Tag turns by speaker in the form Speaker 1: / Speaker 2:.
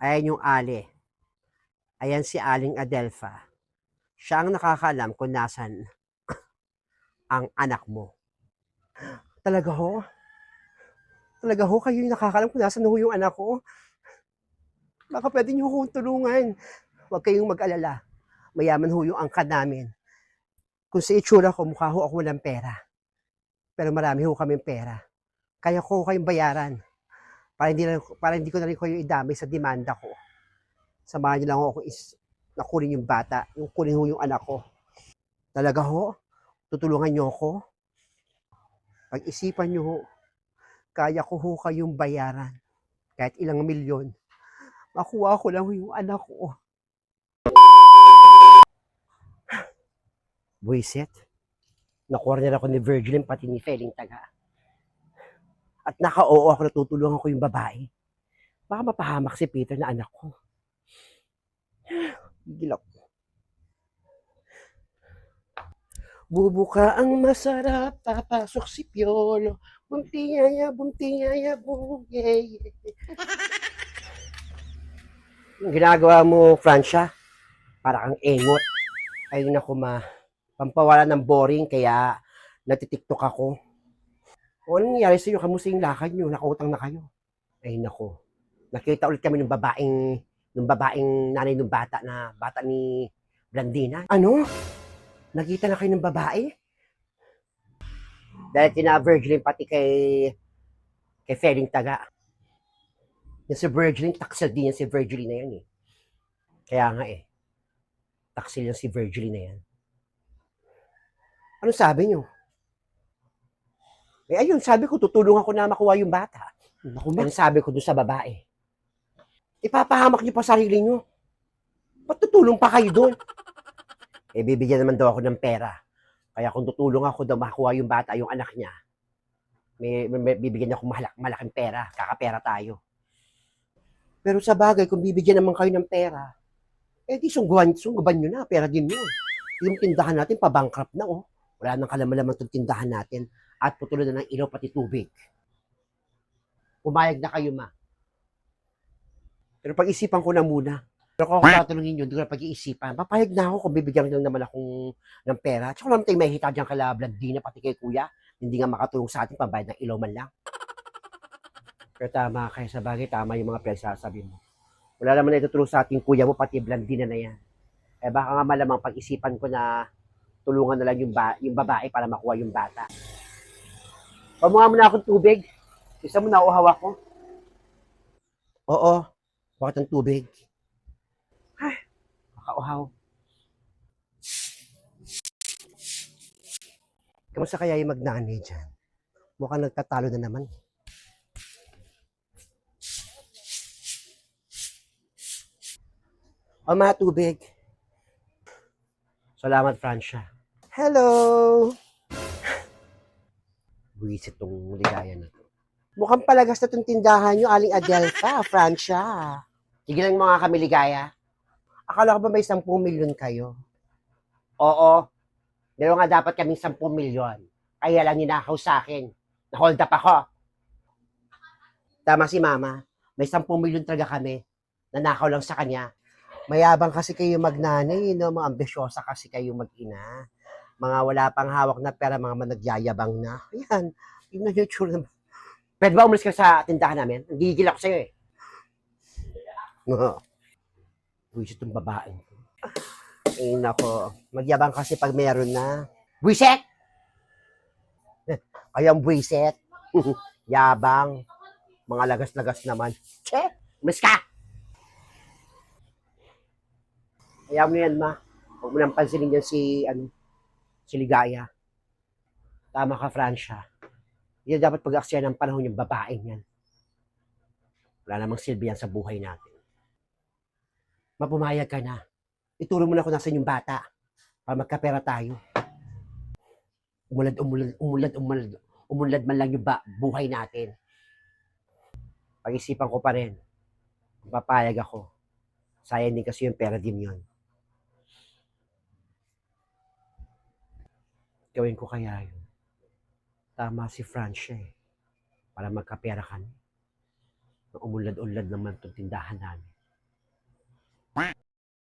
Speaker 1: Ayan yung Ali. Ayan si Aling Adelpha. Siya ang nakakaalam kung nasan ang anak mo. Talaga ho? Talaga ho, kayo yung nakakaalam kung nasan ho yung anak ko? Baka pwede niyo akong tulungan. Huwag kayong mag-alala. Mayaman ho yung angka namin. Kung sa itsura ko, mukha ho ako walang pera. Pero marami ho kaming pera. Kaya ko kayong bayaran. Para hindi, na, para hindi ko na rin kayo idamay sa demanda ko. Samahan niyo lang ako is nakunin yung bata, yung kunin ho yung anak ko. Talaga ho? Tutulungan niyo ako? Pag-isipan niyo ho, kaya ko ho kayong bayaran. Kahit ilang milyon. Makuha ko lang yung anak ko. Buisit. Na-corner ako ni Virgilin pati ni Feling Taga. At naka-oo ako natutulungan ko yung babae. Baka mapahamak si Peter na anak ko. Gigil ako. Bubuka ang masarap, papasok si Piolo. Buntingaya, buntingaya, bungay. Yung ginagawa mo, Francia, para kang engot. Ay naku ma, pampawala ng boring, kaya natitiktok ako. O anong nangyari sa'yo? Kamusta yung lakad nyo? Nakautang na kayo. Ay naku, nakita ulit kami ng babaeng ng babaeng nanay ng bata na bata ni Blandina. Ano? Nakita na kayo ng babae? Dahil tina Virgilin pati kay kay Feling Taga. Yung si Virgilin, taksil din yan si Virgilin na yan eh. Kaya nga eh. Taksil yan si Virgilin na yan. Ano sabi nyo? Eh ayun, sabi ko, tutulungan ko na makuha yung bata. Naku, Ano sabi ko doon sa babae? Ipapahamak niyo pa sarili niyo. Ba't tutulong pa kayo doon? Eh, bibigyan naman daw ako ng pera. Kaya kung tutulong ako daw makuha yung bata, yung anak niya, may, may bibigyan niya ako malak, malaking pera. Kakapera tayo. Pero sa bagay, kung bibigyan naman kayo ng pera, eh di sungguhan, sungguban nyo na, pera din yun. Yung tindahan natin, pabankrupt na, oh. Wala nang kalaman-laman itong tindahan natin. At putuloy na ng ilaw pati tubig. Pumayag na kayo, ma. Pero pag-isipan ko na muna. Pero kung ako tatulungin yun, ko na pag-iisipan. Papayag na ako kung bibigyan lang naman akong ng pera. Tsaka naman tayo may hita dyan kala Blandina, pati kay kuya. Hindi nga makatulong sa atin, pambayad ng ilaw man lang. Pero tama, kaya sa bagay, tama yung mga pinagsasabi mo. Wala naman na itutulong sa ating kuya mo, pati Blandina na yan. Eh baka nga malamang pag-isipan ko na tulungan na lang yung, ba- yung babae para makuha yung bata. Pamuha mo na akong tubig. Isa mo na uhaw ako. Oo. Bakit ang tubig? Ay, makauhaw. Kamusta kaya yung magnanay dyan? Mukhang nagtatalo na naman. O, mga tubig. Salamat, Francia. Hello! Buwisit tong ligaya na to. Mukhang palagas na itong tindahan nyo, Aling Adelpha, Francia. Sige lang mga kami ligaya. Akala ko ba may 10 milyon kayo? Oo. Meron nga dapat kaming 10 milyon. Kaya lang ninakaw sa akin. Na-hold up ako. Tama si Mama. May 10 milyon talaga kami. Nanakaw lang sa kanya. Mayabang kasi kayo magnanay, no? mga ambisyosa kasi kayo mag-ina. Mga wala pang hawak na pera, mga managyayabang na. Ayan, yun na yung tsura. Pwede ba umalis ka sa tindahan namin? Gigil ako sa'yo eh. Buwisit itong babae. Ay, nako. Magyabang kasi pag meron na. Buwiset! Kayang buwiset. Yabang. Mga lagas-lagas naman. Che! Umalis ka! Kaya mo yan, ma. Huwag mo nang pansinin yan si, ano, si Ligaya. Tama ka, Francia. Hindi dapat pag-aksaya ng panahon yung babaeng yan. Wala namang silbi yan sa buhay natin. Mapumayag ka na. Ituro mo na kung nasan yung bata para magkapera tayo. Umulad, umulad, umulad, umulad, umulad man lang yung ba- buhay natin. Pag-isipan ko pa rin. Papayag ako. Sayang din kasi yung pera din yun. Gawin ko kaya yun. Tama si Francia eh. Para magkapera kami. Umulad-ulad naman itong tindahan namin.